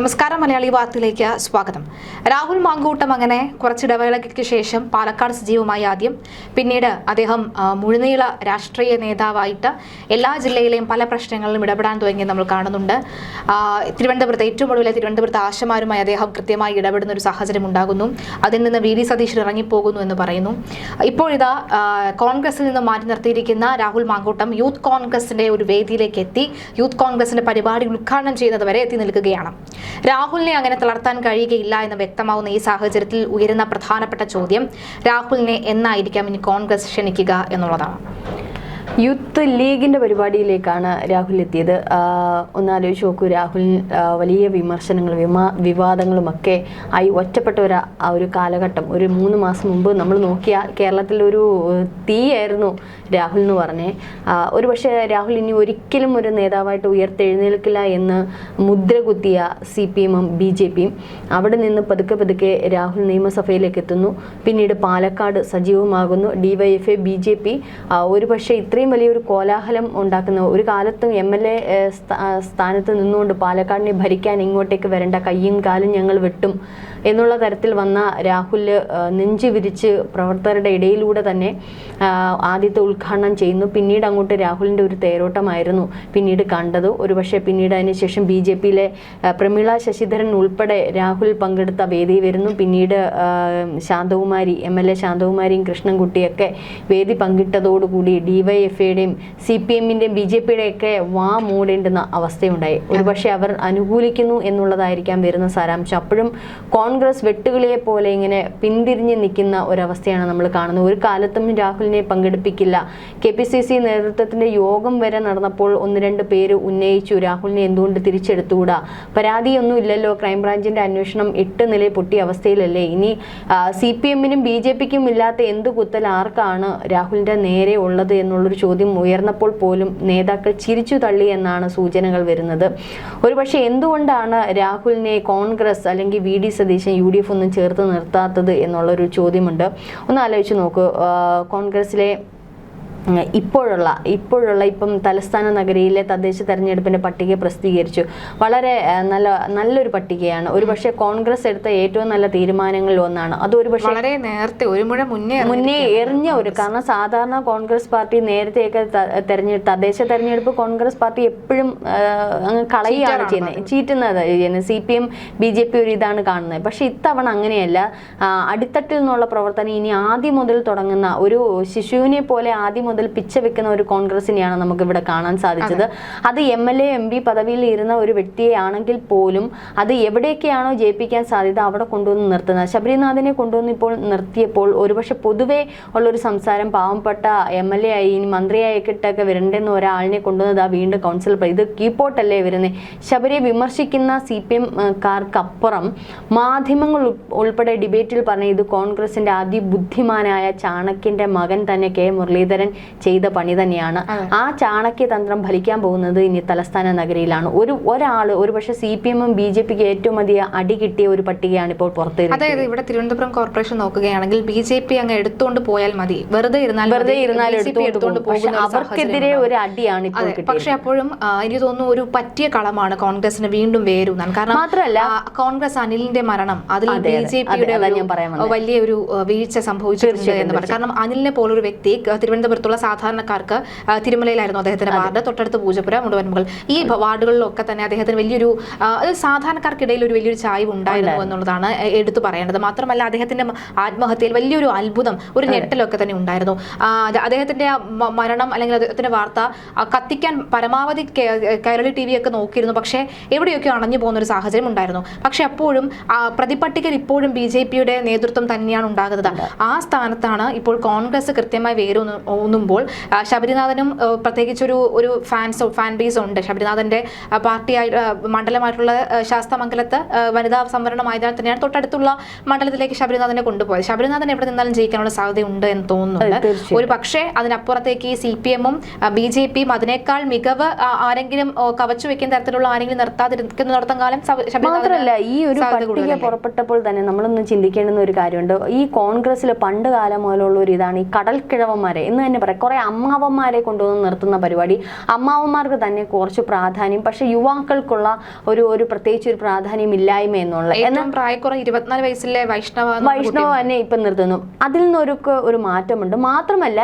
നമസ്കാരം മലയാളി വാർത്തയിലേക്ക് സ്വാഗതം. രാഹുൽ മാങ്കൂട്ടം അങ്ങനെ കുറച്ചിടവേളയ്ക്ക് ശേഷം പാലക്കാട് സജീവമായി ആദ്യം. പിന്നീട് അദ്ദേഹം മുഴുനീള രാഷ്ട്രീയ നേതാവായിട്ട് എല്ലാ ജില്ലയിലെയും പല പ്രശ്നങ്ങളിലും ഇടപെടാൻ തുടങ്ങി നമ്മൾ കാണുന്നുണ്ട്. തിരുവനന്തപുരത്ത് ഏറ്റവും ഒടുവിലെ തിരുവനന്തപുരത്ത് ആശമാരുമായി അദ്ദേഹം കൃത്യമായി ഇടപെടുന്ന ഒരു സാഹചര്യം ഉണ്ടാകുന്നു. അതിൽ നിന്ന് വി. ഡി. സതീശൻ ഇറങ്ങിപ്പോകുന്നു എന്ന് പറയുന്നു. ഇപ്പോഴിതാ കോൺഗ്രസിൽ നിന്ന് മാറ്റി നിർത്തിയിരിക്കുന്ന രാഹുൽ മാങ്കൂട്ടം യൂത്ത് കോൺഗ്രസിന്റെ ഒരു വേദിയിലേക്ക് എത്തി. യൂത്ത് കോൺഗ്രസിന്റെ പരിപാടി ഉദ്ഘാടനം ചെയ്യുന്നത് വരെ എത്തി നിൽക്കുകയാണ്. രാഹുലിനെ അങ്ങനെ തളർത്താൻ കഴിയുകയില്ല എന്ന് വ്യക്തമാവുന്ന ഈ സാഹചര്യത്തിൽ ഉയരുന്ന പ്രധാനപ്പെട്ട ചോദ്യം രാഹുലിനെ എന്നായിരിക്കാം ഇനി കോൺഗ്രസ് ക്ഷണിക്കുക എന്നുള്ളതാണ്. യൂത്ത് ലീഗിന്റെ പരിപാടിയിലേക്കാണ് രാഹുൽ എത്തിയത്. ഒന്നാലോചിച്ച് നോക്കൂ രാഹുൽ വലിയ വിമർശനങ്ങൾ വിമാ വിവാദങ്ങളുമൊക്കെ ആയി ഒറ്റപ്പെട്ട ഒരു ആ ഒരു കാലഘട്ടം. ഒരു മൂന്ന് മാസം മുമ്പ് നമ്മൾ നോക്കിയാൽ കേരളത്തിൽ ഒരു തീയായിരുന്നു രാഹുൽ എന്ന് പറഞ്ഞേ. ഒരു പക്ഷേ രാഹുൽ ഇനി ഒരിക്കലും ഒരു നേതാവായിട്ട് ഉയർത്തെഴുന്നേൽക്കില്ല എന്ന് മുദ്ര കുത്തിയ സി പി എമ്മും ബി ജെ പിയും അവിടെ നിന്ന് പതുക്കെ പതുക്കെ രാഹുൽ നിയമസഭയിലേക്ക് എത്തുന്നു. പിന്നീട് പാലക്കാട് സജീവമാകുന്നു. ഡിവൈഎഫ്ഐ ബി ജെ പി ഒരു പക്ഷേ ഇത്രയും വലിയൊരു കോലാഹലം ഉണ്ടാക്കുന്ന ഒരു കാലത്തും എം എൽ എ സ്ഥാനത്ത് നിന്നുകൊണ്ട് പാലക്കാടിനെ ഭരിക്കാൻ ഇങ്ങോട്ടേക്ക് വരേണ്ട കയ്യും കാലും ഞങ്ങൾ വെട്ടും എന്നുള്ള തരത്തിൽ വന്ന രാഹുൽ നെഞ്ചു വിരിച്ച് പ്രവർത്തകരുടെ ഇടയിലൂടെ തന്നെ ആദ്യത്തെ ആദ്യത്തെ ഉദ്ഘാടനം ചെയ്യുന്നു. പിന്നീട് അങ്ങോട്ട് രാഹുലിന്റെ ഒരു തേരോട്ടമായിരുന്നു പിന്നീട് കണ്ടത്. ഒരുപക്ഷെ പിന്നീട് അതിനുശേഷം ബി ജെ പിയിലെ പ്രമീള ശശിധരൻ ഉൾപ്പെടെ രാഹുൽ പങ്കെടുത്ത വേദി വരുന്നു. പിന്നീട് ശാന്തകുമാരി എം എൽ എ ശാന്തകുമാരിയും കൃഷ്ണൻകുട്ടിയൊക്കെ വേദി പങ്കിട്ടതോടുകൂടി ഡിവൈഎഫ്ഐയുടെയും സി പി എമ്മിന്റെയും ബി ജെ പിയുടെയൊക്കെ വാ മൂടേണ്ടുന്ന അവസ്ഥയുണ്ടായി. ഒരുപക്ഷെ അവർ അനുകൂലിക്കുന്നു എന്നുള്ളതായിരിക്കാം വരുന്ന സാരാംശം. അപ്പോഴും കോൺഗ്രസ് വെട്ടുകിളിയെ പോലെ ഇങ്ങനെ പിന്തിരിഞ്ഞ് നിൽക്കുന്ന ഒരവസ്ഥയാണ് നമ്മൾ കാണുന്നത്. ഒരു കാലത്തും രാഹുലിനെ പങ്കെടുപ്പിക്കില്ല. കെ പി സി സി നേതൃത്വത്തിന്റെ യോഗം വരെ നടന്നപ്പോൾ ഒന്ന് രണ്ട് പേര് ഉന്നയിച്ചു. രാഹുലിനെ എന്തുകൊണ്ട് തിരിച്ചെടുത്തുകൂടാ? പരാതിയൊന്നും ഇല്ലല്ലോ ക്രൈംബ്രാഞ്ചിന്റെ അന്വേഷണം എട്ട് നില പൊട്ടിയ അവസ്ഥയിലല്ലേ? ഇനി സി പി എമ്മിനും ബി ജെ പിക്കും ഇല്ലാത്ത എന്ത് കുത്തൽ ആർക്കാണ് രാഹുലിന്റെ നേരെ ഉള്ളത് എന്നുള്ളൊരു ചോദ്യം ഉയർന്നപ്പോൾ പോലും നേതാക്കൾ ചിരിച്ചു തള്ളി എന്നാണ് സൂചനകൾ വരുന്നത്. ഒരുപക്ഷെ എന്തുകൊണ്ടാണ് രാഹുലിനെ കോൺഗ്രസ് അല്ലെങ്കിൽ V D Satheesan U D F ഒന്നും ചേർത്ത് നിർത്താത്തത് എന്നുള്ളൊരു ചോദ്യമുണ്ട്. ഒന്ന് ആലോചിച്ച് നോക്കൂ. കോൺഗ്രസിലെ ഇപ്പോഴുള്ള ഇപ്പോഴുള്ള ഇപ്പം തലസ്ഥാന നഗരിയിലെ തദ്ദേശ തെരഞ്ഞെടുപ്പിന്റെ പട്ടിക പ്രസിദ്ധീകരിച്ചു. വളരെ നല്ല നല്ലൊരു പട്ടികയാണ്. ഒരുപക്ഷെ കോൺഗ്രസ് എടുത്ത ഏറ്റവും നല്ല തീരുമാനങ്ങളിൽ ഒന്നാണ്. അത് ഒരുപക്ഷെ വളരെ നേരത്തെ ഒരു മുഴ മുന്നേ മുന്നേ എറിഞ്ഞ ഒരു കാരണം സാധാരണ കോൺഗ്രസ് പാർട്ടി നേരത്തെയൊക്കെ തെരഞ്ഞെടുപ്പ് തദ്ദേശ തെരഞ്ഞെടുപ്പ് കോൺഗ്രസ് പാർട്ടി എപ്പോഴും അങ്ങ് കളയുകയാണ് ചെയ്യുന്നത് ചീറ്റുന്നത് ചെയ്യുന്നത്. C P M B J P ഒരു ഇതാണ് കാണുന്നത്. പക്ഷെ ഇത്തവണ അങ്ങനെയല്ല. അടിത്തട്ടിൽ നിന്നുള്ള പ്രവർത്തനം ഇനി ആദ്യം മുതൽ തുടങ്ങുന്ന ഒരു ശിശുവിനെ പോലെ ആദ്യം മുതൽ പിച്ച വെക്കുന്ന ഒരു കോൺഗ്രസിനെയാണ് നമുക്ക് ഇവിടെ കാണാൻ സാധിച്ചത്. അത്. M L A M P പദവിയിൽ ഇരുന്ന ഒരു വ്യക്തിയെ ആണെങ്കിൽ പോലും അത് എവിടെയൊക്കെയാണോ ജയിപ്പിക്കാൻ സാധ്യത അവിടെ കൊണ്ടുവന്ന് നിർത്തുന്നത്. ശബരിനാഥിനെ കൊണ്ടുവന്ന് ഇപ്പോൾ നിർത്തിയപ്പോൾ ഒരുപക്ഷെ പൊതുവെ ഉള്ളൊരു സംസാരം പാവപ്പെട്ട എം എൽ എ ആയി ഇനി മന്ത്രിയായിട്ടൊക്കെ വരണ്ടെന്ന് ഒരാളിനെ കൊണ്ടുവന്നത് ആ വീണ്ടും കൗൺസിൽ ഇത് കീപ്പോട്ടല്ലേ വരുന്നത് ശബരിയെ വിമർശിക്കുന്ന സി പി എം കാർക്കപ്പുറം മാധ്യമങ്ങൾ ഉൾപ്പെടെ ഡിബേറ്റിൽ പറഞ്ഞ ഇത് കോൺഗ്രസിന്റെ അതിബുദ്ധിമാനായ ചാണക്യന്റെ മകൻ തന്നെ കെ മുരളീധരൻ ചെയ്ത പണി തന്നെയാണ്. ആ. ചാണക്യ തന്ത്രം ഫലിക്കാൻ പോകുന്നത് ഇനി തലസ്ഥാന നഗരിയിലാണ്. ഒരു ഒരാൾ ഒരുപക്ഷെ സി പി എമ്മും ബി ജെ പിക്ക് ഏറ്റവും അധികം അടി കിട്ടിയ ഒരു പട്ടികയാണ് ഇപ്പോൾ പുറത്തു അതായത് ഇവിടെ തിരുവനന്തപുരം കോർപ്പറേഷൻ നോക്കുകയാണെങ്കിൽ ബി ജെ പി അങ്ങ് എടുത്തുകൊണ്ട് പോയാൽ മതി. വെറുതെ ഇരുന്നാൽ വെറുതെ. ഇരുന്നാൽ എടുത്തുകൊണ്ട് പോകുന്ന ഒരു അവർക്കെതിരെ ഒരു അടിയാണ് ഇപ്പോൾ പക്ഷെ അപ്പോഴും എനിക്ക് തോന്നുന്നു ഒരു പറ്റിയ കളമാണ് കോൺഗ്രസിന് വീണ്ടും വേരൂന്നാണ്. കാരണം മാത്രമല്ല കോൺഗ്രസ് അനിലിന്റെ മരണം അതിൽ അതെ, ബി ജെ പിയുടെ അതാ ഞാൻ പറയാൻ വന്നത്. വലിയ ഒരു വീഴ്ച സംഭവിച്ചിട്ടുണ്ട് എന്ന് പറഞ്ഞു കാരണം അനിലിനെ പോലൊരു വ്യക്തി ക- തിരുവനന്തപുരത്തുള്ള സാധാരണക്കാർക്ക് തിരുമലയിലായിരുന്നു അദ്ദേഹത്തിന്റെ വാർഡ്. തൊട്ടടുത്ത് പൂജപ്പുര മുഴുവൻമുകൾ ഈ വാർഡുകളിലൊക്കെ തന്നെ അദ്ദേഹത്തിന് വലിയൊരു സാധാരണക്കാർക്കിടയിൽ ഒരു വലിയൊരു ചായ്വ് ഉണ്ടായിരുന്നു എന്നുള്ളതാണ് എടുത്തു പറയേണ്ടത്. മാത്രമല്ല അദ്ദേഹത്തിന്റെ ആത്മഹത്യയിൽ വലിയൊരു അത്ഭുതം ഒരു ഞെട്ടലൊക്കെ തന്നെ ഉണ്ടായിരുന്നു. അദ്ദേഹത്തിന്റെ മരണം അല്ലെങ്കിൽ അദ്ദേഹത്തിന്റെ വാർത്ത കത്തിക്കാൻ പരമാവധി കേരള ടി വി ഒക്കെ നോക്കിയിരുന്നു. പക്ഷേ എവിടെയൊക്കെ അണഞ്ഞു പോകുന്ന ഒരു സാഹചര്യം ഉണ്ടായിരുന്നു. പക്ഷെ അപ്പോഴും പ്രതിപട്ടികയിൽ ഇപ്പോഴും ബി ജെ പിയുടെ നേതൃത്വം തന്നെയാണ് ഉണ്ടാകുന്നത്. ആ സ്ഥാനത്താണ് ഇപ്പോൾ കോൺഗ്രസ് കൃത്യമായി വേരൂന്നുമ്പോൾ ആ, ശബരിനാഥനും പ്രത്യേകിച്ചൊരു പ്രത്യേകിച്ച് ഒരു ഫാൻസ് ഫാൻ ബേസ് ഉണ്ട്. ശബരിനാഥന്റെ പാർട്ടിയായിട്ട് പാർട്ടിയായി മണ്ഡലമായിട്ടുള്ള ശാസ്തമംഗലത്ത് വനിതാ സംവരണം വനിതാ സംവരണമായതിനാൽ തന്നെയാണ് തൊട്ടടുത്തുള്ള മണ്ഡലത്തിലേക്ക് ശബരിനാഥനെ കൊണ്ടുപോയത്. ശബരിനാഥൻ എവിടെ നിന്നാലും ജയിക്കാനുള്ള സാധ്യതയുണ്ട് എന്ന് തോന്നുന്നുണ്ട്. ഒരു പക്ഷേ അതിനപ്പുറത്തേക്ക് സി പി എമ്മും ബി ജെ പിയും അതിനേക്കാൾ മികവ് ആരെങ്കിലും കവച്ചു വെക്കുന്ന തരത്തിലുള്ള ആരെങ്കിലും നിർത്താതിരിക്കുന്നിടത്തോളം കാലം മാത്രമല്ല ഈ ഒരു പട്ടിക പുറപ്പെട്ടപ്പോൾ തന്നെ നമ്മളൊന്ന് ചിന്തിക്കേണ്ടുന്ന ഒരു കാര്യമുണ്ട്. ഈ കോൺഗ്രസ്സിൽ പണ്ട് കാലം മുതലുള്ള ഒരു ഇതാണ് ഈ കടൽക്കിഴവന്മാരെ എന്ന് തന്നെ പറയാം. പറയുക കുറേ അമ്മാവന്മാരെ കൊണ്ടുവന്ന് നിർത്തുന്ന പരിപാടി. അമ്മാവന്മാർക്ക് തന്നെ കുറച്ച് പ്രാധാന്യം. പക്ഷെ യുവാക്കൾക്കുള്ള ഒരു ഒരു പ്രത്യേകിച്ച് ഒരു പ്രാധാന്യം ഇല്ലായ്മ എന്നുള്ള ഏറ്റവും പ്രായക്കുറ ഇരുപത്തിനാല് വയസ്സിലെ വൈഷ്ണവ വൈഷ്ണവ തന്നെ ഇപ്പം നിർത്തുന്നു. അതിൽ നിന്നൊരു ഒരു മാറ്റമുണ്ട്. മാത്രമല്ല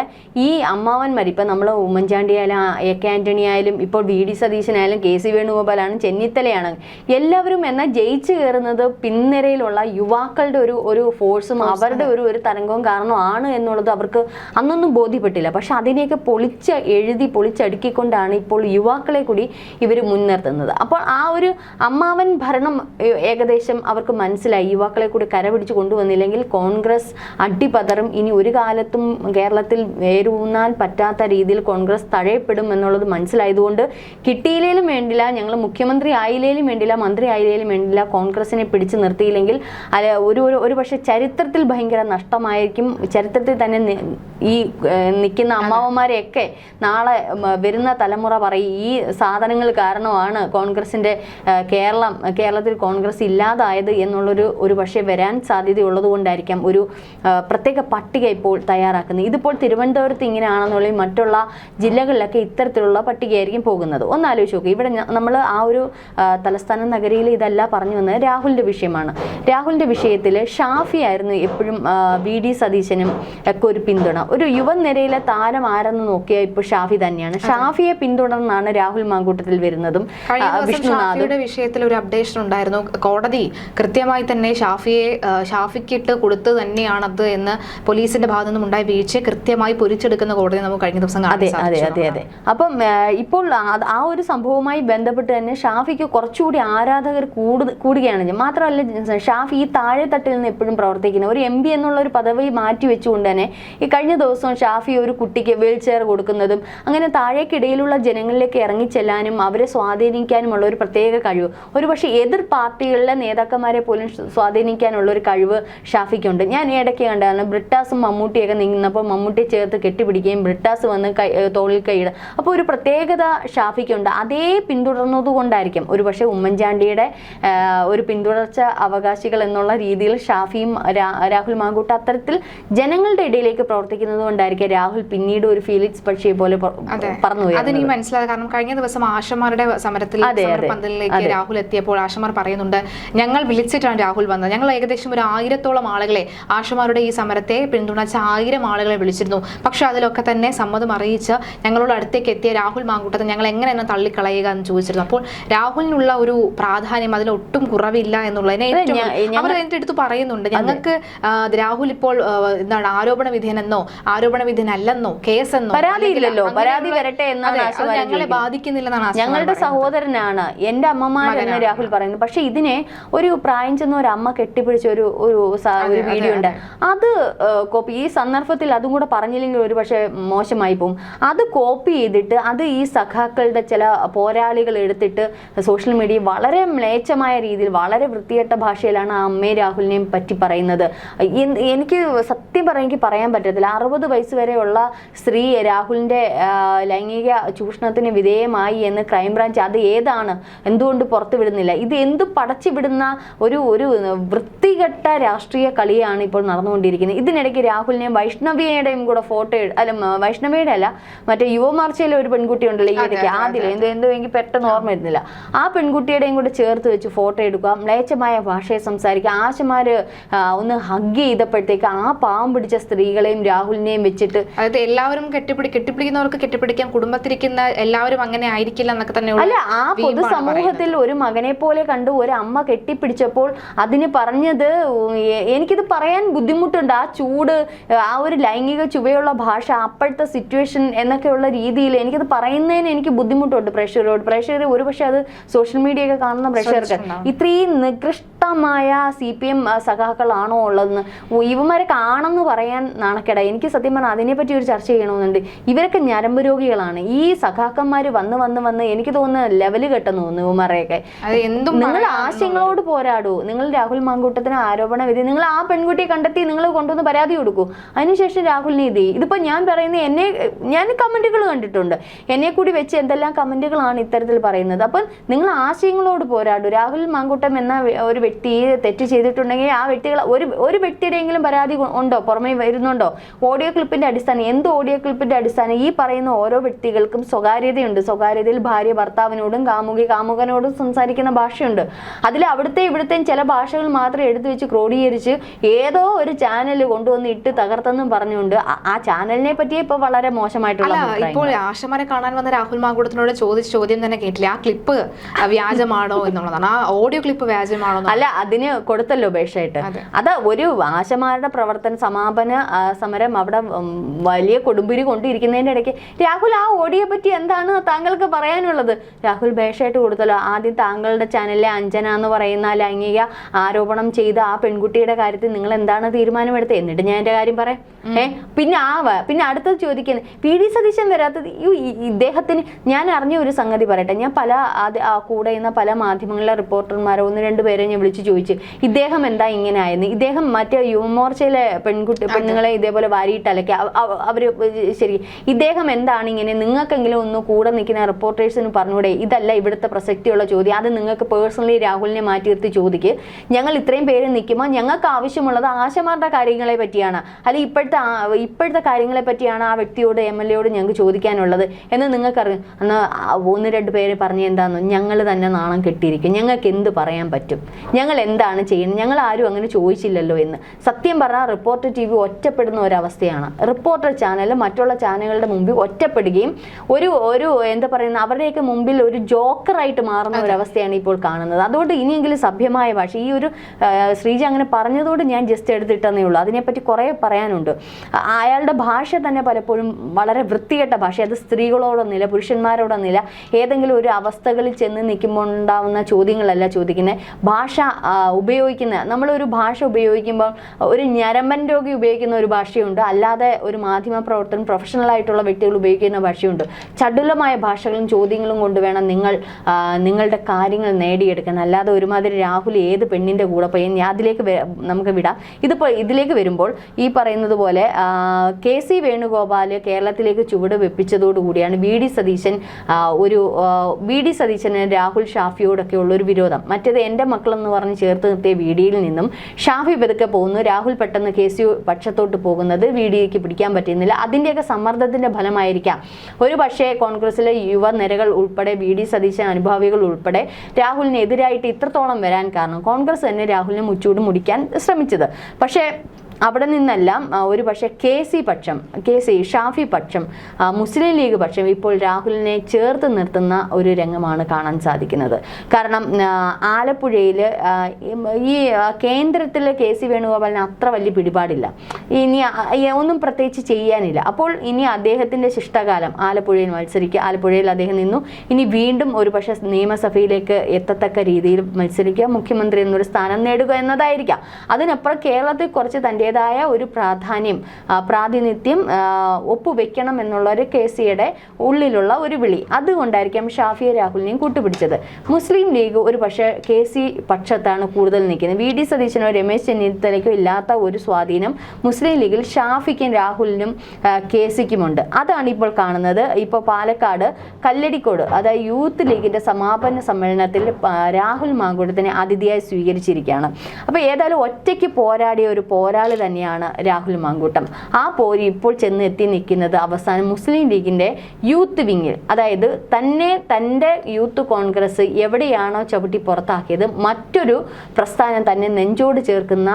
ഈ അമ്മാവന്മാർ ഇപ്പം നമ്മൾ ഉമ്മൻചാണ്ടി ആയാലും എ കെ ആന്റണി ആയാലും ഇപ്പോൾ വി ഡി സതീശനായാലും കെ സി വേണുഗോപാലാണ് ചെന്നിത്തലയാണ്. എല്ലാവരും എന്നാൽ ജയിച്ചു കയറുന്നത് പിൻനിരയിലുള്ള യുവാക്കളുടെ ഒരു ഒരു ഫോഴ്സും അവരുടെ ഒരു ഒരു തരംഗവും കാരണമാണ് എന്നുള്ളത് അവർക്ക് അന്നൊന്നും ബോധ്യപ്പെട്ടില്ല. പക്ഷെ അതിനെയൊക്കെ പൊളിച്ച് എഴുതി പൊളിച്ചടുക്കിക്കൊണ്ടാണ് ഇപ്പോൾ യുവാക്കളെ കൂടി ഇവർ മുൻനിർത്തുന്നത്. അപ്പോൾ ആ ഒരു അമ്മാവൻ ഭരണം ഏകദേശം അവർക്ക് മനസ്സിലായി. യുവാക്കളെ കൂടി കരപിടിച്ച് കൊണ്ടുവന്നില്ലെങ്കിൽ കോൺഗ്രസ് അടിപതറും. ഇനി ഒരു കാലത്തും കേരളത്തിൽ വേരൂന്നാൻ പറ്റാത്ത രീതിയിൽ കോൺഗ്രസ് തഴയപ്പെടും എന്നുള്ളത് മനസ്സിലായതുകൊണ്ട് കിട്ടിയില്ലേലും വേണ്ടില്ല ഞങ്ങൾ മുഖ്യമന്ത്രി ആയില്ലേലും വേണ്ടില്ല മന്ത്രി ആയില്ലേലും വേണ്ടില്ല കോൺഗ്രസിനെ പിടിച്ചു നിർത്തിയില്ലെങ്കിൽ അല്ല ഒരു ഒരു പക്ഷേ ചരിത്രത്തിൽ ഭയങ്കര നഷ്ടമായിരിക്കും. ചരിത്രത്തിൽ തന്നെ ഈ ഏഹ്, നിൽക്കുന്ന അമ്മാവന്മാരെയൊക്കെ നാളെ വരുന്ന തലമുറ പറയും ഈ സാധനങ്ങൾ കാരണമാണ് കോൺഗ്രസിന്റെ കേരളം കേരളത്തിൽ കോൺഗ്രസ് ഇല്ലാതായത് എന്നുള്ളൊരു ഒരു പക്ഷേ വരാൻ സാധ്യതയുള്ളത് കൊണ്ടായിരിക്കാം ഒരു പ്രത്യേക പട്ടിക ഇപ്പോൾ തയ്യാറാക്കുന്നത്. ഇതിപ്പോൾ തിരുവനന്തപുരത്ത് ഇങ്ങനെയാണെന്നുള്ള മറ്റുള്ള ജില്ലകളിലൊക്കെ ഇത്തരത്തിലുള്ള പട്ടികയായിരിക്കും പോകുന്നത്. ഒന്ന് ആലോചിച്ച് നോക്കുക ഇവിടെ നമ്മൾ ആ ഒരു തലസ്ഥാന നഗരിയിൽ ഇതല്ല പറഞ്ഞു വന്നത്. രാഹുലിന്റെ വിഷയമാണ്. രാഹുലിന്റെ വിഷയത്തിൽ ഷാഫി ആയിരുന്നു എപ്പോഴും വി. ഡി. സതീശനും ഒക്കെ ഒരു പിന്തുണ. ഒരു യുവനിരയിലെ താരം ആരെന്ന് നോക്കിയാൽ ഇപ്പൊ ഷാഫി തന്നെയാണ്. ഷാഫിയെ പിന്തുടർന്നാണ് രാഹുൽ മാങ്കൂട്ടത്തിൽ വരുന്നതും വിഷ്ണുനാഥിയുടെ വിഷയത്തിൽ ഒരു അപ്ഡേഷൻ ഉണ്ടായിരുന്നു. കോടതി കൃത്യമായി തന്നെ ഷാഫിയെ ഷാഫിക്കിട്ട് കൊടുത്ത് തന്നെയാണത് എന്ന് പോലീസിന്റെ ഭാഗത്തു നിന്നും ഉണ്ടായ വീഴ്ചയെ കൃത്യമായി പൊരിച്ചെടുക്കുന്ന കോടതി നമുക്ക് കഴിഞ്ഞ ദിവസം അതെ അതെ അതെ അതെ. അപ്പം ഇപ്പോൾ ആ- ഒരു സംഭവവുമായി ബന്ധപ്പെട്ട് തന്നെ ഷാഫിക്ക് കുറച്ചുകൂടി ആരാധകർ കൂടു കൂടുകയാണ് മാത്രമല്ല ഷാഫി ഈ താഴെത്തട്ടിൽ നിന്ന് എപ്പോഴും പ്രവർത്തിക്കുന്നത് ഒരു എം പി എന്നുള്ള ഒരു പദവി മാറ്റി വെച്ചുകൊണ്ട് തന്നെ ഈ കഴിഞ്ഞ ദിവസം ഷാഫി ഒരു കുട്ടിക്ക് വീൽ ചെയർ കൊടുക്കുന്നതും അങ്ങനെ താഴേക്കിടയിലുള്ള ജനങ്ങളിലേക്ക് ഇറങ്ങിച്ചെല്ലാനും അവരെ സ്വാധീനിക്കാനുമുള്ള ഒരു പ്രത്യേക കഴിവ്. ഒരുപക്ഷെ എതിർ പാർട്ടികളിലെ നേതാക്കന്മാരെ പോലും സ്വാധീനിക്കാനുള്ള ഒരു കഴിവ് ഷാഫിക്കുണ്ട്. ഞാൻ ഇടയ്ക്ക് കണ്ടാണ് ബ്രിട്ടാസും മമ്മൂട്ടിയൊക്കെ നിന്നപ്പോൾ മമ്മൂട്ടിയെ ചേർത്ത് കെട്ടിപ്പിടിക്കുകയും ബ്രിട്ടാസ് വന്ന് കൈ തോളിൽ കൈയിടുക അപ്പോൾ ഒരു പ്രത്യേകത ഷാഫിക്കുണ്ട്. അതേ പിന്തുടർന്നത് കൊണ്ടായിരിക്കും. ഒരു പക്ഷേ ഉമ്മൻചാണ്ടിയുടെ ഒരു പിന്തുടർച്ച അവകാശികൾ എന്നുള്ള രീതിയിൽ ഷാഫിയും രാഹുൽ മാങ്കൂട്ട അത്തരത്തിൽ ജനങ്ങളുടെ ഇടയിലേക്ക് പ്രവർത്തിക്കുന്നത് കൊണ്ടായിരിക്കും രാഹുൽ പിന്നീട് ഒരു ഫീലിക്സ് പക്ഷിയെ പോലെ പറഞ്ഞു. അതെനിക്ക് മനസ്സിലായത് കാരണം കഴിഞ്ഞ ദിവസം ആശമാരുടെ സമരത്തിൽ അതെ. രാഹുൽ എത്തിയപ്പോൾ ആശമാർ പറയുന്നുണ്ട് ഞങ്ങൾ വിളിച്ചിട്ടാണ് രാഹുൽ വന്നത്. ഞങ്ങൾ ഏകദേശം ഒരു ആയിരത്തോളം ആളുകളെ ആശമാരുടെ ഈ സമരത്തെ പിന്തുണച്ച ആയിരം ആളുകളെ വിളിച്ചിരുന്നു. പക്ഷെ അതിലൊക്കെ തന്നെ സമ്മതം അറിയിച്ച് ഞങ്ങളോട് അടുത്തേക്ക് എത്തിയ രാഹുൽ മാങ്കൂട്ടത്തെ ഞങ്ങൾ എങ്ങനെ എന്നെ തള്ളിക്കളയുക എന്ന് ചോദിച്ചിരുന്നു. അപ്പോൾ രാഹുലിനുള്ള ഒരു പ്രാധാന്യം അതിൽ ഒട്ടും കുറവില്ല എന്നുള്ളതിനെ അവർ എന്റെ അടുത്ത് പറയുന്നുണ്ട്. ഞങ്ങൾക്ക് രാഹുൽ ഇപ്പോൾ എന്താണ് ആരോപണ വിധേയനെന്നോ ആരോപണ വിധേയനല്ലെന്നോ കേസെന്നോ പരാതി അല്ലെങ്കിൽ ഇല്ലല്ലോ. പരാതി വരട്ടെ എന്നാണ് ഞങ്ങളെ ബാധിക്കുന്നില്ല ബാധിക്കുന്നില്ലെന്നാണ് ഞങ്ങളുടെ സഹോദരനാണ് എന്റെ അമ്മമാരെന്ന്. രാഹുൽ പറയുന്നത്. പക്ഷെ ഇതിനെ ഒരു പ്രായം ചെന്ന ഒരു അമ്മ കെട്ടിപ്പിടിച്ച ഒരു ഒരു വീഡിയോ ഉണ്ട്. അത്. കോപ്പി ഈ സന്ദർഭത്തിൽ അതും കൂടെ പറഞ്ഞില്ലെങ്കിൽ ഒരു പക്ഷേ മോശമായി പോകും അത് കോപ്പി ചെയ്തിട്ട് അത് ഈ സഖാക്കളുടെ ചില പോരാളികൾ എടുത്തിട്ട് സോഷ്യൽ മീഡിയ വളരെ മ്ലേച്ഛമായ രീതിയിൽ വളരെ വൃത്തികെട്ട ഭാഷയിലാണ് ആ അമ്മയെ രാഹുലിനെയും പറ്റി പറയുന്നത്. എനിക്ക് സത്യം പറയാൻ എനിക്ക് പറയാൻ പറ്റത്തില്ല. അറുപത് വയസ്സ് വരെയുള്ള സ്ത്രീ രാഹുലിന്റെ ലൈംഗിക ചൂഷണത്തിന് വിധേയമായി എന്ന് ക്രൈംബ്രാഞ്ച് അത് ഏതാണ്? എന്തുകൊണ്ട് പുറത്തു വിടുന്നില്ല ഇത് എന്ത് പടച്ചു വിടുന്ന ഒരു ഒരു വൃത്തികെട്ട രാഷ്ട്രീയ കളിയാണ് ഇപ്പോൾ നടന്നുകൊണ്ടിരിക്കുന്നത്. ഇതിനിടയ്ക്ക് രാഹുലിനെയും വൈഷ്ണവിയുടെയും കൂടെ ഫോട്ടോ അല്ല വൈഷ്ണവിയുടെ അല്ല മറ്റേ യുവമാർച്ചയിലെ ഒരു പെൺകുട്ടി ഉണ്ടല്ലോ ഈ ഇടയ്ക്ക് ആദ്യം എന്തോ എന്തോ എനിക്ക് പെട്ടെന്ന് ഓർമ്മ വരുന്നില്ല. ആ പെൺകുട്ടിയുടെയും കൂടെ ചേർത്ത് വെച്ച് ഫോട്ടോ എടുക്കുക മ്ലേച്ഛമായ ഭാഷയെ സംസാരിക്കുക ആശമാര് ഒന്ന് ഹഗ് ചെയ്തപ്പോഴത്തേക്ക് ആ പാവം പിടിച്ച സ്ത്രീകളെയും രാഹുലിനെയും വെച്ചിട്ട് അതായത് എല്ലാവരും കെട്ടിപ്പിടി കെട്ടിപ്പിടിക്കുന്നവർക്ക് കെട്ടിപ്പിടിക്കാം കുടുംബത്തിരിക്കുന്ന എല്ലാവരും അങ്ങനെ ആയിരിക്കില്ല എന്നൊക്കെ തന്നെ അല്ല ആ പൊതു പൊതുസമൂഹത്തിൽ ഒരു മകനെ പോലെ കണ്ടു ഒരു അമ്മ കെട്ടിപ്പിടിച്ചപ്പോൾ അതിന് പറഞ്ഞത് എനിക്കിത് പറയാൻ ബുദ്ധിമുട്ടുണ്ട്. ആ ചൂട് ആ ഒരു ലൈംഗിക ചുവയുള്ള ഭാഷ അപ്പോഴത്തെ സിറ്റുവേഷൻ എന്നൊക്കെയുള്ള രീതിയിൽ എനിക്കത് പറയുന്നതിന് എനിക്ക് ബുദ്ധിമുട്ടുണ്ട് പ്രേക്ഷകരോട്. പ്രേക്ഷകർ ഒരുപക്ഷെ അത് സോഷ്യൽ മീഡിയ ഒക്കെ കാണുന്ന പ്രേക്ഷകർക്ക്. ഇത്രയും നികൃഷ്ടമായ സി പി എം സഖാക്കളാണോ ഉള്ളതെന്ന്. ഇവന്മാരെ കാണുന്നു പറയാൻ നാണക്കേട. എനിക്ക് സത്യം പറഞ്ഞാൽ അതിനെപ്പറ്റി ഒരു ചർച്ച ചെയ്യണമെന്നുണ്ട്. ഇവരൊക്കെ ഞരമ്പ് രോഗികളാണ്. ഈ സഖാക്കന്മാർ വന്ന് വന്ന് വന്ന് എനിക്ക് തോന്നുന്ന ലെവൽ കെട്ടെന്ന് തോന്നുന്നു ഇവന്മാരെയൊക്കെ. നിങ്ങൾ ആശയങ്ങളോട് പോരാടൂ. നിങ്ങൾ രാഹുൽ മാങ്കൂട്ടത്തിന് ആരോപണ വിധി നിങ്ങൾ ആ പെൺകുട്ടിയെ കണ്ടെത്തി നിങ്ങൾ കൊണ്ടുവന്ന് പരാതി കൊടുക്കൂ. അതിനുശേഷം രാഹുലിനെ ഇത്. ഇതിപ്പോ ഞാൻ പറയുന്നത് എന്നെ ഞാൻ കമന്റുകൾ കണ്ടിട്ടുണ്ട്. എന്നെ കൂടി വെച്ച് എന്തെല്ലാം കമന്റുകളാണ് ഇത്തരത്തിൽ പറയുന്നത്. അപ്പം നിങ്ങൾ ആശയങ്ങളോട് പോരാടൂ. രാഹുൽ മാങ്കൂട്ടം എന്ന ഒരു വ്യക്തി വ്യക്തി തെറ്റ് ചെയ്തിട്ടുണ്ടെങ്കിൽ ആ വ്യക്തികൾ ഒരു ഒരു വ്യക്തിയുടെയെങ്കിലും പരാതി ഉണ്ടോ? പുറമേ വരുന്നുണ്ടോ? ഓഡിയോ ക്ലിപ്പിന്റെ അടിസ്ഥാനം എന്ത് ഓഡിയോ ക്ലിപ്പിന്റെ അടിസ്ഥാനം ഈ പറയുന്ന ഓരോ വ്യക്തികൾക്കും സ്വകാര്യതയുണ്ട്. സ്വകാര്യതയിൽ ഭാര്യ ഭർത്താവിനോടും കാമുകി കാമുകനോടും സംസാരിക്കുന്ന ഭാഷയുണ്ട്. അതിൽ അവിടുത്തെ ഇവിടുത്തെയും ചില ഭാഷകൾ മാത്രം എടുത്തു വെച്ച് ക്രോഡീകരിച്ച് ഏതോ ഒരു ചാനൽ കൊണ്ടുവന്ന് ഇട്ട് തകർത്തെന്നും പറഞ്ഞുകൊണ്ട് ആ- ചാനലിനെ പറ്റി ഇപ്പൊ വളരെ മോശമായിട്ടുള്ള. ഇപ്പോൾ ആശമാരെ കാണാൻ വന്ന രാഹുൽ മാകുടത്തിനോട് ചോദിച്ച ചോദ്യം തന്നെ കേട്ടില്ല. ആ ക്ലിപ്പ് വ്യാജമാണോ എന്നുള്ളതാണ്. ആ ഓഡിയോ ക്ലിപ്പ് വ്യാജമാണോ അല്ല അതിന് കൊടുത്തല്ലോ ഉപേക്ഷയായിട്ട്. അത്. ഒരു ആശമാരുടെ പ്രവർത്തന സമാപന സമരം അവിടെ വലിയ കൊടുമ്പിരി കൊണ്ടിരിക്കുന്നതിന്റെ ഇടയ്ക്ക് രാഹുൽ ആ ഓഡിയെ പറ്റി എന്താണ് താങ്കൾക്ക് പറയാനുള്ളത്? രാഹുൽ ഭേഷയായിട്ട് കൊടുത്തല്ലോ. ആദ്യം താങ്കളുടെ ചാനലിലെ അഞ്ജന എന്ന് പറയുന്ന ലൈംഗിക ആരോപണം ചെയ്ത ആ പെൺകുട്ടിയുടെ കാര്യത്തിൽ നിങ്ങൾ എന്താണ് തീരുമാനമെടുത്തത്? എന്നിട്ട് ഞാൻ എന്റെ കാര്യം പറയാം. ഏ? പിന്നെ ആ പിന്നെ അടുത്തത് ചോദിക്കുന്നത് പി ഡി സതീശൻ വരാത്തത് ഇദ്ദേഹത്തിന് ഞാൻ അറിഞ്ഞ ഒരു സംഗതി പറയട്ടെ. ഞാൻ പല ആ കൂടെ ഇന്ന പല മാധ്യമങ്ങളിലെ റിപ്പോർട്ടർമാരെ ഒന്ന് രണ്ട് പേരെ ഞാൻ വിളിച്ച് ചോദിച്ചു ഇദ്ദേഹം എന്താ ഇങ്ങനെ ആയെന്ന്? ഇദ്ദേഹം മറ്റേ യുവമോർച്ചയിലെ പെൺകുട്ടി പെണ്ണുങ്ങളെ ഇതേപോലെ വാരിയിട്ടലക്കി അവ- അവ- അവർ ശരി ഇദ്ദേഹം എന്താണ് ഇങ്ങനെ നിങ്ങൾക്കെങ്കിലും ഒന്ന് കൂടെ നിൽക്കുന്ന റിപ്പോർട്ടേഴ്സിന് പറഞ്ഞൂടെ? ഇതല്ല ഇവിടുത്തെ പ്രസക്തിയുള്ള ചോദ്യം. അത് നിങ്ങൾക്ക് പേഴ്സണലി രാഹുലിനെ മാറ്റി നിർത്തി ചോദിക്ക്. ഞങ്ങൾ ഇത്രയും പേര് നിൽക്കുമ്പോൾ ഞങ്ങൾക്ക് ആവശ്യമുള്ളത് ആശമാരുടെ കാര്യങ്ങളെ പറ്റിയാണ്. അല്ലെങ്കിൽ ഇപ്പോഴത്തെ ഇപ്പോഴത്തെ കാര്യങ്ങളെ പറ്റിയാണ് ആ വ്യക്തിയോട് എം എൽ എയോട് ഞങ്ങൾക്ക് ചോദിക്കാനുള്ളത്. എന്ന് നിങ്ങൾക്കറിയാം. അന്ന് ഒന്ന് രണ്ട് പേര് പറഞ്ഞ എന്താണെന്ന് ഞങ്ങൾ തന്നെ നാണം കെട്ടിയിരിക്കും. ഞങ്ങൾക്ക് എന്ത് പറയാൻ പറ്റും? ഞങ്ങൾ എന്താണ് ചെയ്യുന്നത്? ഞങ്ങൾ ആരും അങ്ങനെ ചോദിച്ചില്ലല്ലോ എന്ന്. സത്യം പറഞ്ഞാൽ റിപ്പോർട്ടർ ടി വി ഒറ്റപ്പെടുന്ന ഒരവസ്ഥയാണ്. റിപ്പോർട്ടർ ചാനൽ മറ്റുള്ള ചാനലുകളുടെ മുമ്പിൽ ഒറ്റപ്പെടുകയും ഒരു ഒരു എന്താ പറയുന്ന അവരുടെയൊക്കെ മുമ്പിൽ ഒരു ജോക്കറായിട്ട് മാറുന്ന ഒരു അവസ്ഥയാണ് ഇപ്പോൾ കാണുന്നത്. അതുകൊണ്ട് ഇനിയെങ്കിലും സഭ്യമായ ഭാഷ ഈ ഒരു ശ്രീജ അങ്ങനെ പറഞ്ഞതോട് ഞാൻ ജസ്റ്റ് എടുത്തിട്ടെന്നേ ഉള്ളൂ. അതിനെപ്പറ്റി കുറേ പറയാനുണ്ട്. അയാളുടെ ഭാഷ തന്നെ പലപ്പോഴും വളരെ വൃത്തികെട്ട ഭാഷ. അത് സ്ത്രീകളോടൊന്നില്ല പുരുഷന്മാരോടൊന്നില്ല ഏതെങ്കിലും ഒരു അവസ്ഥകളിൽ ചെന്ന് നിൽക്കുമ്പോൾ ഉണ്ടാവുന്ന ചോദ്യങ്ങളല്ല ചോദിക്കുന്നത് ഭാഷ ഉപയോഗിക്കുന്ന നമ്മളൊരു ഭാഷ ഉപയോഗിക്കുമ്പോൾ ഒരു ഞരമ്പൻ രോഗി ഉപയോഗിക്കുന്ന ഒരു ഭാഷയുണ്ട്. അല്ലാതെ ഒരു മാധ്യമ പ്രവർത്തനം പ്രൊഫഷണൽ ആയിട്ടുള്ള വ്യക്തികൾ ഉപയോഗിക്കുന്ന ഭാഷയുണ്ട്. ചടുലമായ ഭാഷകളും ചോദ്യങ്ങളും കൊണ്ട് വേണം നിങ്ങൾ നിങ്ങളുടെ കാര്യങ്ങൾ നേടിയെടുക്കാൻ. അല്ലാതെ ഒരുമാതിരി രാഹുൽ ഏത് പെണ്ണിന്റെ കൂടെ പോയി? അതിലേക്ക് നമുക്ക് വിടാം. ഇതിപ്പോൾ ഇതിലേക്ക് വരുമ്പോൾ ഈ പറയുന്നത് പോലെ കെ സി വേണുഗോപാൽ കേരളത്തിലേക്ക് ചുവട് വെപ്പിച്ചതോടുകൂടിയാണ് വി ഡി സതീശൻ ഒരു വി ഡി സതീശന് രാഹുൽ ഷാഫിയോടൊക്കെ ഉള്ള ഒരു വിരോധം. മറ്റേത് എന്റെ മക്കളെന്ന് പറഞ്ഞ് ചേർത്ത് നിർത്തിയ വി ഡിയിൽ നിന്നും ഷാഫി പതുക്കെ പോകുന്നു. രാഹുൽ പെട്ടെന്ന് കെ സി പക്ഷത്തോട്ട് പോകുന്നത് വി ഡിക്ക് പിടിക്കാൻ പറ്റുന്നില്ല അതിന്റെയൊക്കെ സമ്മർദ്ദത്തിന്റെ ഫലമായിരിക്കാം. ഒരു പക്ഷേ കോൺഗ്രസിലെ യുവനിരകൾ ഉൾപ്പെടെ വി ഡി സതീശൻ അനുഭാവികൾ ഉൾപ്പെടെ രാഹുലിനെതിരായിട്ട് ഇത്രത്തോളം വരാൻ കാരണം കോൺഗ്രസ് തന്നെ രാഹുലിനെ മുച്ചൂട് മുടിക്കാൻ ശ്രമിച്ചത്. പക്ഷേ അവിടെ നിന്നെല്ലാം ഒരു പക്ഷേ കെ സി പക്ഷം കെ സി ഷാഫി പക്ഷം മുസ്ലിം ലീഗ് പക്ഷം ഇപ്പോൾ രാഹുലിനെ ചേർത്ത് നിർത്തുന്ന ഒരു രംഗമാണ് കാണാൻ സാധിക്കുന്നത്. കാരണം ആലപ്പുഴയിൽ ഈ കേന്ദ്രത്തിൽ കെ സി വേണുഗോപാലിന് അത്ര വലിയ പിടിപാടില്ല. ഇനി ഒന്നും പ്രത്യേകിച്ച് ചെയ്യാനില്ല. അപ്പോൾ ഇനി അദ്ദേഹത്തിന്റെ ശിഷ്ടകാലം ആലപ്പുഴയിൽ മത്സരിക്കുക ആലപ്പുഴയിൽ അദ്ദേഹം നിന്നു. ഇനി വീണ്ടും ഒരു പക്ഷേ നിയമസഭയിലേക്ക് എത്തത്തക്ക രീതിയിൽ മത്സരിക്കുക മുഖ്യമന്ത്രി എന്നൊരു സ്ഥാനം നേടുക എന്നതായിരിക്കാം. അതിനപ്പുറം കേരളത്തിൽ കുറച്ച് തന്റെതായ ഒരു പ്രാധാന്യം പ്രാതിനിധ്യം ഒപ്പുവെക്കണം എന്നുള്ള ഒരു കെ സിയുടെ ഉള്ളിലുള്ള ഒരു വിളി. അതുകൊണ്ടായിരിക്കാം ഷാഫിയ രാഹുലിനെയും കൂട്ടുപിടിച്ചത്. മുസ്ലിം ലീഗ് ഒരു പക്ഷേ കെ സി പക്ഷത്താണ് കൂടുതൽ നിൽക്കുന്നത്. വി ഡി സതീശനോ രമേശ് ചെന്നിത്തലയ്ക്കോ ഇല്ലാത്ത ഒരു സ്വാധീനം മുസ്ലിം ലീഗിൽ ഷാഫിക്കും രാഹുലിനും കെ സിക്കുമുണ്ട്. അതാണ് ഇപ്പോൾ കാണുന്നത്. ഇപ്പോൾ പാലക്കാട് കല്ലടിക്കോട് അതായത് യൂത്ത് ലീഗിന്റെ സമാപന സമ്മേളനത്തിൽ രാഹുൽ മാങ്കുടത്തിനെ അതിഥിയായി സ്വീകരിച്ചിരിക്കുകയാണ്. അപ്പോൾ ഏതായാലും ഒറ്റയ്ക്ക് പോരാടിയ ഒരു പോരാളി തന്നെയാണ് രാഹുൽ മാങ്കൂട്ടം. ആ പോരി ഇപ്പോൾ ചെന്ന് എത്തി നിൽക്കുന്നത് അവസാനം മുസ്ലിം ലീഗിന്റെ യൂത്ത് വിങ്ങിൽ. അതായത് തന്നെ തന്റെ യൂത്ത് കോൺഗ്രസ് എവിടെയാണോ ചവിട്ടി പുറത്താക്കിയത് മറ്റൊരു പ്രസ്ഥാനം തന്നെ നെഞ്ചോട് ചേർക്കുന്ന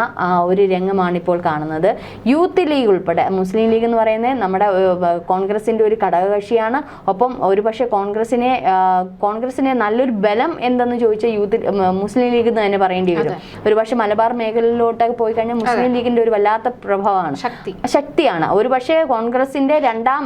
ഒരു രംഗമാണ് ഇപ്പോൾ കാണുന്നത്. യൂത്ത് ലീഗ് ഉൾപ്പെടെ മുസ്ലിം ലീഗ് എന്ന് പറയുന്നത് നമ്മുടെ കോൺഗ്രസിന്റെ കോൺഗ്രസിന്റെ ഒരു ഘടകകക്ഷിയാണ്. ഒപ്പം ഒരുപക്ഷെ കോൺഗ്രസിനെ കോൺഗ്രസിനെ നല്ലൊരു ബലം എന്തെന്ന് ചോദിച്ചാൽ യൂത്ത് മുസ്ലിം ലീഗ് എന്ന് തന്നെ പറയേണ്ടി വരും. ഒരുപക്ഷെ മലബാർ മേഖലയിലോട്ടൊക്കെ പോയി കഴിഞ്ഞാൽ മുസ്ലിം ലീഗിന്റെ ഒരു വല്ലാത്ത പ്രഭാവമാണ്. ശക്തി. ശക്തിയാണ്. ഒരു പക്ഷേ കോൺഗ്രസിന്റെ രണ്ടാം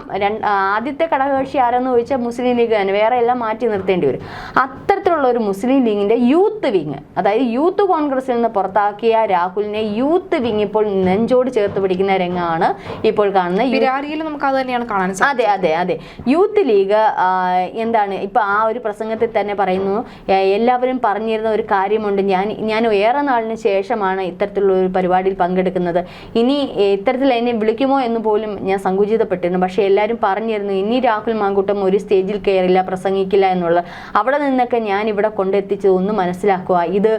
ആദ്യത്തെ ഘടകകക്ഷി ആരെന്ന് ചോദിച്ചാൽ മുസ്ലിം ലീഗ് തന്നെ. വേറെ എല്ലാം മാറ്റി നിർത്തേണ്ടി വരും. അത്തരത്തിലുള്ള ഒരു മുസ്ലിം ലീഗിന്റെ യൂത്ത് വിങ് അതായത് യൂത്ത് കോൺഗ്രസിൽ നിന്ന് പുറത്താക്കിയ രാഹുലിനെ യൂത്ത് വിങ് ഇപ്പോൾ നെഞ്ചോട് ചേർത്ത് പിടിക്കുന്ന രംഗമാണ് ഇപ്പോൾ കാണുന്നത്. നമുക്ക് അത് തന്നെയാണ് കാണാൻ സാധിക്കുന്നത് അതെ അതെ അതെ. യൂത്ത് ലീഗ് എന്താണ് ഇപ്പൊ ആ ഒരു പ്രസംഗത്തിൽ തന്നെ പറയുന്നു എല്ലാവരും പറഞ്ഞിരുന്ന ഒരു കാര്യമുണ്ട്. ഞാൻ ഞാൻ ഏറെ നാളിന് ശേഷമാണ് ഇത്തരത്തിലുള്ള ഒരു പരിപാടിയിൽ പങ്കെടുക്കുന്നത്. ഇനി ഏ, ഇത്തരത്തിൽ എന്നെ വിളിക്കുമോ എന്ന് പോലും ഞാൻ സങ്കുചിതപ്പെട്ടിരുന്നു. പക്ഷേ എല്ലാവരും പറഞ്ഞിരുന്നു ഇനി രാഹുൽ മാങ്കൂട്ടം ഒരു സ്റ്റേജിൽ കയറില്ല പ്രസംഗിക്കില്ല എന്നുള്ളത് അവിടെ നിന്നൊക്കെ ഞാൻ ഇവിടെ കൊണ്ടെത്തിച്ചത് ഒന്ന് മനസ്സിലാക്കുക. ഇത്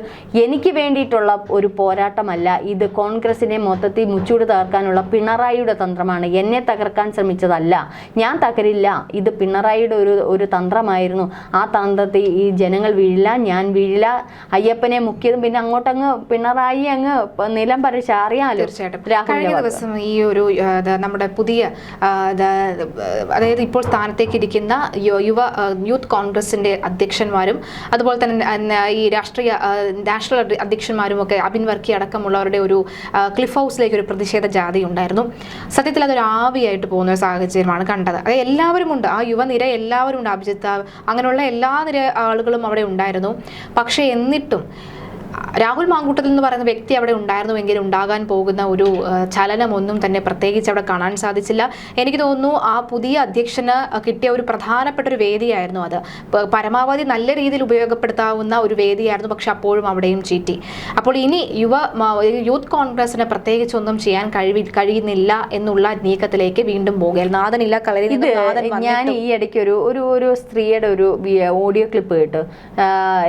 എനിക്ക് വേണ്ടിയിട്ടുള്ള ഒരു പോരാട്ടമല്ല. ഇത് കോൺഗ്രസിനെ മൊത്തത്തിൽ മുച്ചൂട് തകർക്കാനുള്ള പിണറായിയുടെ തന്ത്രമാണ്. എന്നെ തകർക്കാൻ ശ്രമിച്ചതല്ല. ഞാൻ തകരില്ല. ഇത് പിണറായിയുടെ ഒരു ഒരു തന്ത്രമായിരുന്നു. ആ തന്ത്രത്തിൽ ഈ ജനങ്ങൾ വീഴില്ല ഞാൻ വീഴില്ല. അയ്യപ്പനെ മുക്കിയതും പിന്നെ അങ്ങോട്ടങ്ങ് പിണറായി അങ്ങ് നിലം പറിച്ച് തീർച്ചയായിട്ടും. കഴിഞ്ഞ ദിവസം ഈ ഒരു നമ്മുടെ പുതിയ അതായത് ഇപ്പോൾ സ്ഥാനത്തേക്ക് ഇരിക്കുന്ന യുവ യൂത്ത് കോൺഗ്രസിന്റെ അധ്യക്ഷന്മാരും അതുപോലെ തന്നെ ഈ രാഷ്ട്രീയ നാഷണൽ അധ്യക്ഷന്മാരും ഒക്കെ അബിൻ വർക്കി അടക്കമുള്ളവരുടെ ഒരു ക്ലിഫ് ഹൗസിലേക്ക് ഒരു പ്രതിഷേധ ജാതി ഉണ്ടായിരുന്നു. സത്യത്തിൽ അതൊരു ആവിയായിട്ട് പോകുന്ന ഒരു സാഹചര്യമാണ് കണ്ടത്. അത് എല്ലാവരും ഉണ്ട് ആ യുവനിര എല്ലാവരും ഉണ്ട് അഭിജിത്ത് അങ്ങനെയുള്ള എല്ലാ നിര ആളുകളും അവിടെ ഉണ്ടായിരുന്നു. പക്ഷേ എന്നിട്ടും രാഹുൽ മാങ്കൂട്ടത്തിൽ എന്ന് പറയുന്ന വ്യക്തി അവിടെ ഉണ്ടായിരുന്നുവെങ്കിൽ ഉണ്ടാകാൻ പോകുന്ന ഒരു ചലനമൊന്നും തന്നെ പ്രത്യേകിച്ച് അവിടെ കാണാൻ സാധിച്ചില്ല. എനിക്ക് തോന്നുന്നു ആ പുതിയ അധ്യക്ഷന് കിട്ടിയ ഒരു പ്രധാനപ്പെട്ട ഒരു വേദിയായിരുന്നു അത്. പരമാവധി നല്ല രീതിയിൽ ഉപയോഗപ്പെടുത്താവുന്ന ഒരു വേദിയായിരുന്നു പക്ഷെ അപ്പോഴും അവിടെയും ചീറ്റി. അപ്പോൾ ഇനി യുവ യൂത്ത് കോൺഗ്രസിന് പ്രത്യേകിച്ചൊന്നും ചെയ്യാൻ കഴിവി കഴിയുന്നില്ല എന്നുള്ള നീക്കത്തിലേക്ക് വീണ്ടും പോകുകയായിരുന്നു നാഥനില്ല കളരി ഞാൻ ഈ ഇടയ്ക്ക് ഒരു ഒരു ഒരു സ്ത്രീയുടെ ഒരു ഓഡിയോ ക്ലിപ്പ് കേട്ടു.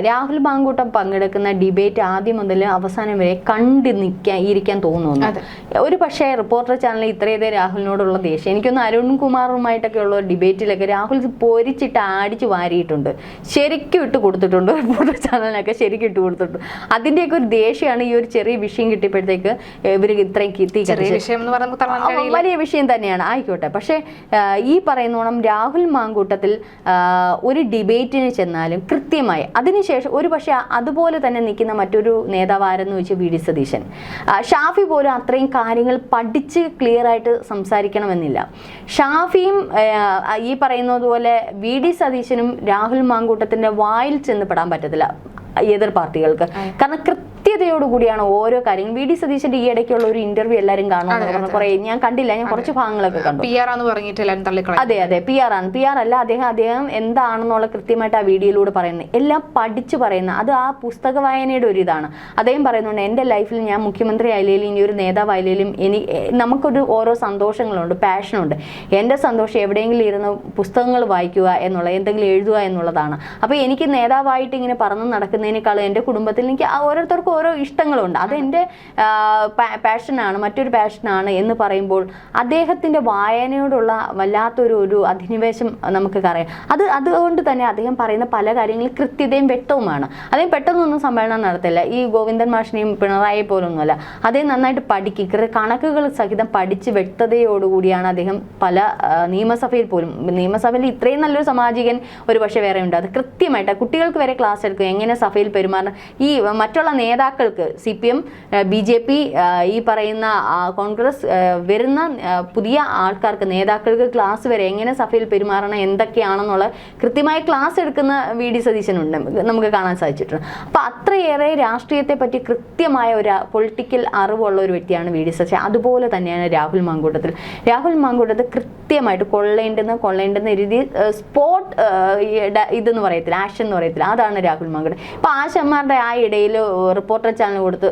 രാഹുൽ മാങ്കൂട്ടം പങ്കെടുക്കുന്ന ഡിബേറ്റ് ആദ്യം മുതൽ അവസാനം വരെ കണ്ടു നിൽക്കാൻ ഇരിക്കാൻ തോന്നുന്നു. ഒരു പക്ഷേ റിപ്പോർട്ടർ ചാനൽ ഇത്രയേതേ രാഹുലിനോടുള്ള ദേഷ്യം. എനിക്കൊന്ന് അരുൺ കുമാറുമായിട്ടൊക്കെ ഉള്ള ഡിബേറ്റിലൊക്കെ രാഹുൽ പൊരിച്ചിട്ട് ആടിച്ച് വാരിയിട്ടുണ്ട്. ശരിക്കും ഇട്ട് കൊടുത്തിട്ടുണ്ട്. റിപ്പോർട്ടർ ചാനലിനൊക്കെ ശരിക്കും ഇട്ട് കൊടുത്തിട്ടുണ്ട്. അതിന്റെയൊക്കെ ഒരു ദേഷ്യമാണ് ഈ ഒരു ചെറിയ വിഷയം കിട്ടിയപ്പോഴത്തേക്ക് ഇവർ ഇത്രയും കഴിയില്ല. വലിയ വിഷയം തന്നെയാണ്. ആയിക്കോട്ടെ. പക്ഷേ ഈ പറയുന്നോണം രാഹുൽ മാങ്കൂട്ടത്തിൽ ഒരു ഡിബേറ്റിന് ചെന്നാലും കൃത്യമായി അതിനുശേഷം ഒരു പക്ഷേ അതുപോലെ തന്നെ നിൽക്കുന്ന മറ്റൊരു നേതാവായിരുന്നു വെച്ച് വി ഡി സതീശൻ. ഷാഫി പോലും അത്രയും കാര്യങ്ങൾ പഠിച്ച് ക്ലിയർ ആയിട്ട് സംസാരിക്കണമെന്നില്ല. ഷാഫിയും ഈ പറയുന്നതുപോലെ വി ഡി സതീശനും രാഹുൽ മാങ്കൂട്ടത്തിന്റെ വായിൽ ചെന്ന് പെടാൻ പറ്റത്തില്ല എതിർ പാർട്ടികൾക്ക്. കാരണം കൃത്യതയോടുകൂടിയാണ് ഓരോ കാര്യങ്ങൾ വി. ഡി. സതീശന്റെ ഈ ഇടയ്ക്കുള്ള ഒരു ഇന്റർവ്യൂ എല്ലാവരും കാണുന്നു കുറെ ഞാൻ കണ്ടില്ല ഞാൻ കുറച്ച് ഭാഗങ്ങളൊക്കെ കണ്ടു. പി ആർ എന്ന് പറഞ്ഞിട്ട് അതെ അതെ. പി ആർ ആണ്. പി ആർ അല്ല അദ്ദേഹം അദ്ദേഹം എന്താണെന്നുള്ള കൃത്യമായിട്ട് ആ വീഡിയോയിലൂടെ പറയുന്നത്. എല്ലാം പഠിച്ചു പറയുന്ന അത് ആ പുസ്തക വായനയുടെ ഒരു ഇതാണ്. അദ്ദേഹം പറയുന്നുണ്ട് എന്റെ ലൈഫിൽ ഞാൻ മുഖ്യമന്ത്രി ആയാലും ഇനി ഒരു നേതാവ് ആയാലും ഇനി നമുക്കൊരു ഓരോ സന്തോഷങ്ങളുണ്ട് പാഷനുണ്ട് എന്റെ സന്തോഷം എവിടെയെങ്കിലും ഇരുന്ന് പുസ്തകങ്ങൾ വായിക്കുക എന്നുള്ള എന്തെങ്കിലും എഴുതുക എന്നുള്ളതാണ്. അപ്പോൾ എനിക്ക് നേതാവായിട്ട് ഇങ്ങനെ പറന്ന് നടക്കുന്നതിനേക്കാളും എന്റെ കുടുംബത്തിൽ എനിക്ക് ഓരോരുത്തർക്കും ഓരോ ഇഷ്ടങ്ങളുണ്ട്. അതെന്റെ പാഷനാണ് മറ്റൊരു പാഷനാണ് എന്ന് പറയുമ്പോൾ അദ്ദേഹത്തിന്റെ വായനയോടുള്ള വല്ലാത്തൊരു ഒരു അധിനിവേശം നമുക്ക് അറിയാം അത് അതുകൊണ്ട് തന്നെ അദ്ദേഹം പറയുന്ന പല കാര്യങ്ങളും കൃത്യതയും വ്യക്തവുമാണ്. അദ്ദേഹം പെട്ടെന്നൊന്നും സമ്മേളനം നടത്തില്ല. ഈ ഗോവിന്ദൻ മാഷിനെയും പിണറായി പോലൊന്നുമല്ല. അദ്ദേഹം നന്നായിട്ട് പഠിക്കുക കണക്കുകൾ സഹിതം പഠിച്ച് വ്യക്തതയോടുകൂടിയാണ് അദ്ദേഹം പല നിയമസഭയിൽ പോലും നിയമസഭയിൽ ഇത്രയും നല്ലൊരു സാമാജികൻ ഒരു പക്ഷേ വേറെ ഉണ്ട് അത് കൃത്യമായിട്ട് കുട്ടികൾക്ക് വരെ ക്ലാസ് എടുക്കും എങ്ങനെ സഭയിൽ പെരുമാറണം ഈ മറ്റുള്ള നേതാക്കൾക്ക് C P M B J P ഈ പറയുന്ന കോൺഗ്രസ് വരുന്ന പുതിയ ആൾക്കാർക്ക് നേതാക്കൾക്ക് ക്ലാസ് വരെ എങ്ങനെ സഭയിൽ പെരുമാറണം എന്തൊക്കെയാണെന്നുള്ള കൃത്യമായ ക്ലാസ് എടുക്കുന്ന വി ഡി സതീശനുണ്ട്. നമുക്ക് കാണാൻ സാധിച്ചിട്ടുണ്ട്. അപ്പോൾ അത്രയേറെ രാഷ്ട്രീയത്തെ പറ്റി കൃത്യമായ ഒരു പൊളിറ്റിക്കൽ അറിവുള്ള ഒരു വ്യക്തിയാണ് വി ഡി സതീശൻ. അതുപോലെ തന്നെയാണ് രാഹുൽ മാങ്കൂട്ടത്തിൽ. രാഹുൽ മാങ്കൂട്ടത്തിൽ കൃത്യമായിട്ട് കൊള്ളേണ്ടെന്ന് കൊള്ളേണ്ടെന്ന രീതി സ്പോട്ട് ഇതെന്ന് പറയത്തില്ല ആക്ഷൻ എന്ന് പറയത്തില്ല. അതാണ് രാഹുൽ മാങ്കൂട്ടം. ഇപ്പോൾ ആശന്മാരുടെ ആ ഇടയിൽ റിപ്പോർട്ടർ ചാനൽ കൊടുത്ത്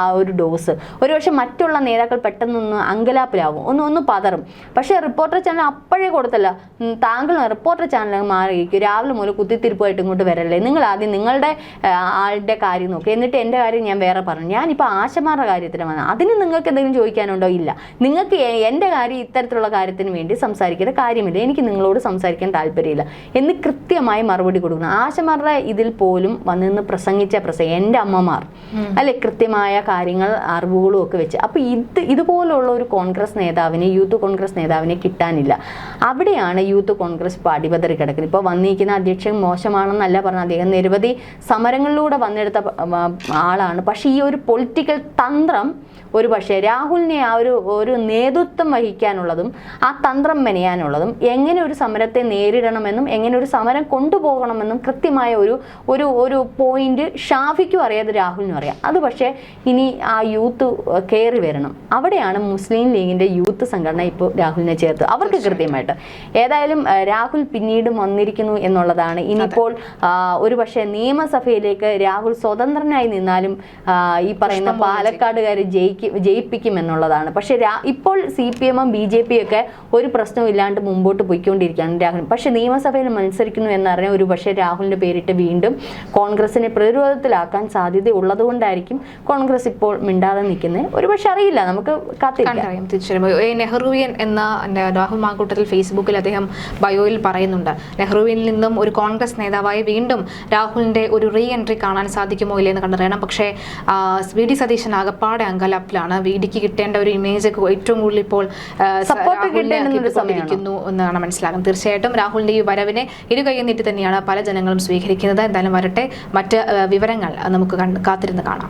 ആ ഒരു ഡോസ് ഒരുപക്ഷെ മറ്റുള്ള നേതാക്കൾ പെട്ടെന്നൊന്ന് അങ്കലാപ്പിലാവും. ഒന്ന് ഒന്ന് പതറും. പക്ഷേ റിപ്പോർട്ടർ ചാനൽ അപ്പോഴേ കൊടുത്തല്ല. താങ്കൾ റിപ്പോർട്ടർ ചാനൽ മാറിയിരിക്കും. രാവിലെ മുതൽ കുത്തിത്തിരിപ്പായിട്ട് ഇങ്ങോട്ട് വരല്ലേ? നിങ്ങൾ ആദ്യം നിങ്ങളുടെ ആളുടെ കാര്യം നോക്കുക എന്നിട്ട് എന്റെ കാര്യം ഞാൻ വേറെ പറഞ്ഞു. ഞാനിപ്പോൾ ആശമാരുടെ കാര്യത്തിന് വന്നത് അതിന് നിങ്ങൾക്ക് എന്തെങ്കിലും ചോദിക്കാനുണ്ടോ? ഇല്ല. നിങ്ങൾക്ക് എന്റെ കാര്യം ഇത്തരത്തിലുള്ള കാര്യത്തിന് വേണ്ടി സംസാരിക്കേണ്ട കാര്യമില്ല. എനിക്ക് നിങ്ങളോട് സംസാരിക്കാൻ താല്പര്യമില്ല. എന്ന് കൃത്യമായി മറുപടി കൊടുക്കുന്നു. ആശമാരുടെ ഇതിൽ പോലും വന്നിന്ന് പ്രസംഗിച്ച പ്രസംഗം എന്റെ അമ്മമാർ. അല്ലെ കൃത്യമായ കാര്യങ്ങൾ അറിവുകളും ഒക്കെ വെച്ച്. അപ്പോൾ ഇത് ഇതുപോലുള്ള ഒരു കോൺഗ്രസ് നേതാവിനെ യൂത്ത് കോൺഗ്രസ് നേതാവിനെ കിട്ടാനില്ല. അവിടെയാണ് യൂത്ത് കോൺഗ്രസ് ഇപ്പൊ അടിപതറി കിടക്കുന്നത്. ഇപ്പോൾ വന്നിരിക്കുന്ന അധ്യക്ഷൻ മോശമാണെന്നല്ല പറഞ്ഞ അദ്ദേഹം നിരവധി സമരങ്ങളിലൂടെ വന്നെടുത്ത ആളാണ്. പക്ഷേ ഈ ഒരു പൊളിറ്റിക്കൽ തന്ത്രം ഒരു പക്ഷേ രാഹുലിനെ ആ ഒരു ഒരു നേതൃത്വം വഹിക്കാനുള്ളതും ആ തന്ത്രം മെനയാനുള്ളതും എങ്ങനെ ഒരു സമരത്തെ നേരിടണമെന്നും എങ്ങനെ ഒരു സമരം കൊണ്ടുപോകണമെന്നും കൃത്യമായ ഒരു ഒരു ഒരു പോയിന്റ് ഷാഫിക്കും അറിയാതെ രാഹുലിനും അറിയാം അത് പക്ഷേ ഇനി ആ യൂത്ത് കയറി വരണം. അവിടെയാണ് മുസ്ലിം ലീഗിന്റെ യൂത്ത് സംഘടന ഇപ്പോൾ രാഹുലിനെ ചേർത്ത് അവർക്ക് കൃത്യമായിട്ട്. ഏതായാലും രാഹുൽ പിന്നീട് വന്നിരിക്കുന്നു എന്നുള്ളതാണ്. ഇനിയിപ്പോൾ ഒരു പക്ഷേ നിയമസഭയിലേക്ക് രാഹുൽ സ്വതന്ത്രനായി നിന്നാലും ഈ പറയുന്ന പാലക്കാടുകാർ ജയിക്കും ജയിപ്പിക്കും എന്നുള്ളതാണ്. പക്ഷേ ഇപ്പോൾ സി പി എമ്മും ബി ജെ പിയും ഒക്കെ ഒരു പ്രശ്നവും ഇല്ലാണ്ട് മുമ്പോട്ട് പോയിക്കൊണ്ടിരിക്കുകയാണ് രാഹുൽ. പക്ഷേ നിയമസഭയിൽ മത്സരിക്കുന്നു എന്നറിഞ്ഞാൽ ഒരു പക്ഷേ രാഹുലിന്റെ പേരിട്ട് വീണ്ടും കോൺഗ്രസിനെ പ്രതിരോധത്തിലാക്കാൻ സാധ്യത ഉള്ളതുകൊണ്ടായിരിക്കും കോൺഗ്രസ് ഇപ്പോൾ മിണ്ടാതെ നിൽക്കുന്നത്. ഒരുപക്ഷെ അറിയില്ല നമുക്ക് കാത്തിരിക്കാം. തീർച്ചയായും. നെഹ്റുവിയൻ എന്ന രാഹുൽ മാങ്കൂട്ടത്തിൽ ഫേസ്ബുക്കിൽ അദ്ദേഹം ബയോയിൽ പറയുന്നുണ്ട്. നെഹ്റുവിൽ നിന്നും ഒരു കോൺഗ്രസ് നേതാവായി വീണ്ടും രാഹുലിന്റെ ഒരു റീ എൻട്രി കാണാൻ സാധിക്കുമോ ഇല്ലെന്ന് കണ്ടറിയണം. പക്ഷേ വി ഡി സതീശൻ ആകപ്പാടെ അങ്കലാപ്പിലാണ്. വി ഡിക്ക് കിട്ടേണ്ട ഒരു ഇമേജ് ഏറ്റവും കൂടുതൽ ഇപ്പോൾ ആ, സ- Support രാഹുലിനെ കിട്ടേണ്ടുന്ന ഒരു കിട്ടിക്കൊണ്ടിരിക്കുന്നു എന്നാണ് മനസ്സിലാകുന്നത്. തീർച്ചയായിട്ടും രാഹുലിന്റെ ഈ വരവിനെ ഇരുകൈ നീട്ടി തന്നെയാണ് പല ജനങ്ങളും സ്വീകരിക്കുന്നത്. എന്തായാലും വരട്ടെ. മറ്റ് വിവരങ്ങൾ നമുക്ക് കാത്തിരുന്ന് 的旮旯。